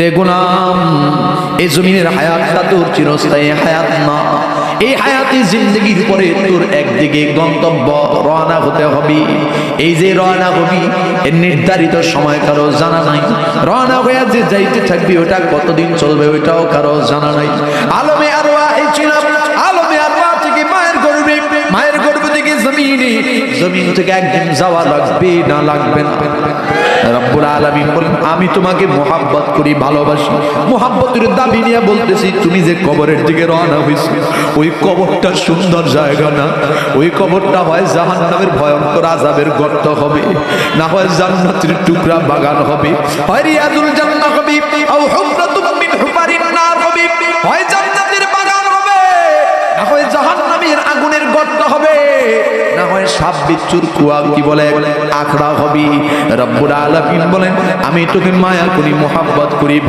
রে গোলাম এই জমিনের হায়াতটা তোর চিরস্থায়ী হায়াত না। এই হায়াতি জিন্দগির পরে তোর একদিকে গন্তব্য রওনা হতে হবে। এই যে রওনা হবি, এর নির্ধারিত সময় কারও জানা নাই। রওনা হয়ে যে যাইতে থাকবি, ওটা কতদিন চলবে ওইটাও কারও জানা নাই। আলমে আরও ছিলাম আলমে আরও থেকে মায়ের গর্বে মায়ের গর্ভ থেকে জমিনে জমিন থেকে একদিন যাওয়া লাগবে, না লাগবে না? রব্বুল আলামিন বলেন, আমি তোমাকে মোহাব্বত করি, ভালোবাসি। মোহাব্বতের দাবি নিয়ে বলতেছি, তুমি যে কবরের দিকে রওনা হইছো ওই কবরটা সুন্দর জায়গা না? ওই কবরটা হয় জাহান্নামের ভয়ঙ্কর আযাবের গর্ত হবে, না হয় জান্নাতের টুকরা বাগান হবে। হয় রিয়াজুল জান্নাহ হবে হবি। আমি তোকে মায়া করি মোহাব্বত করি